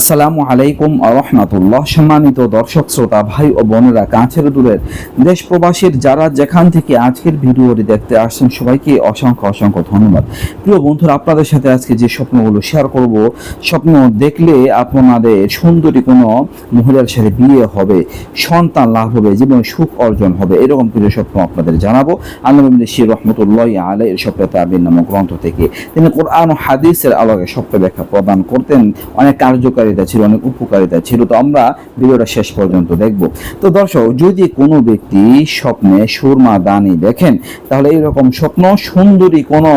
আসসালামু আলাইকুম রহমাতুল্লাহ। সম্মানিত দর্শক, শ্রোতা, ভাই ও বোনেরা, কাছের দূরের দেশ প্রবাসীর যারা যেখান থেকে আজকের ভিডিওটি দেখতে আসছেন, সবাইকে অসংখ্য অসংখ্য ধন্যবাদ। প্রিয় বন্ধুরা, আপনাদের সাথে আজকে যে স্বপ্নগুলো শেয়ার করব, স্বপ্ন দেখলে আপনাদের সুন্দরী কোনো মহিলার সাথে বিয়ে হবে, সন্তান লাভ হবে, জীবনে সুখ অর্জন হবে, এরকম কিছু স্বপ্ন আপনাদের জানাব। আল্লাহ শির রহমতুল্লাহ আলাই এর স্বপ্ন তাবির নামক গ্রন্থ থেকে। তিনি কোরআন হাদিসের আলোকে স্বপ্ন ব্যাখ্যা প্রদান করতেন। অনেক কার্যকারিতা ছিল, অনেক উপকারিতা ছিল। তো আমরা ভিডিওটা শেষ পর্যন্ত দেখব। তো দর্শক, যদি কোনো ব্যক্তি স্বপ্নে সুরমা দানি দেখেন, তাহলে এইরকম স্বপ্ন সুন্দরী কোনো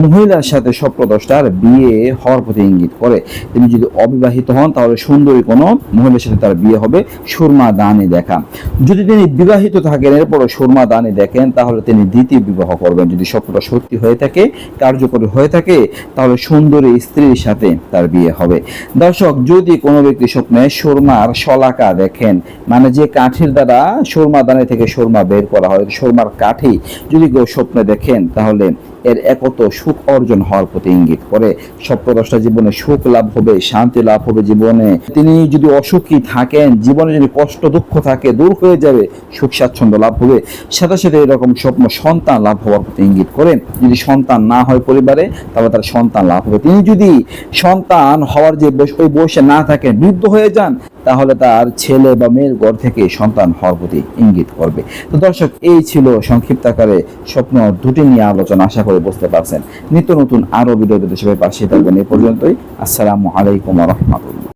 মহিলার সাথে স্বপ্নদষ্টার বিয়ে হওয়ার প্রতি ইঙ্গিত করে। তিনি যদি অবিবাহিত হন, তাহলে সুন্দরী কোনো মহিলার সাথে তার বিয়ে হবে সুরমা দানি দেখা। যদি তিনি বিবাহিত থাকেন, এরপরও সুরমা দানি দেখেন, তাহলে তিনি দ্বিতীয় বিবাহ করবেন। যদি স্বপ্নটা সত্যি হয়ে থাকে, কার্যকরী হয়ে থাকে, তাহলে সুন্দরী স্ত্রীর সাথে তার বিয়ে হবে। দর্শক যদি কোনো ব্যক্তি স্বপ্নে সুরমার শলাকা দেখেন মানে যে কাঠির দ্বারা সুরমা দানি থেকে সুরমা বের করা হয়, সুরমার কাঠি যদি কেউ স্বপ্নে দেখেন, তাহলে এর একত সুখ অর্জন হওয়ার প্রতি ইঙ্গিত করে। সপ্তদশটা জীবনে সুখ লাভ হবে, শান্তি লাভ হবে জীবনে। তিনি যদি অসুখী থাকেন, জীবনে যদি কষ্ট, দুঃখ থাকে, দূর হয়ে যাবে, সুখ, স্বাচ্ছন্দ্য লাভ হবে। সাথে সাথে এরকম স্বপ্ন সন্তান লাভ হওয়ার প্রতি ইঙ্গিত করে। যদি সন্তান না হয় পরিবারে, তাহলে তার সন্তান লাভ হবে। তিনি যদি সন্তান হওয়ার যে ওই বয়সে না থাকেন, বৃদ্ধ হয়ে যান তাহলে তার ছেলে বা মেয়ের ঘর থেকে সন্তান হওয়ার প্রতি ইঙ্গিত করবে। তো দর্শক, এই ছিল সংক্ষিপ্ত আকারে স্বপ্ন দুটি নিয়ে আলোচনা, আশা করে বুঝতে পারছেন। নিত্য নতুন আরও ভিডিও পেতে সবাই পাশে থাকবেন। এ পর্যন্তই। আসসালামু আলাইকুম রহমতুল্লাহ।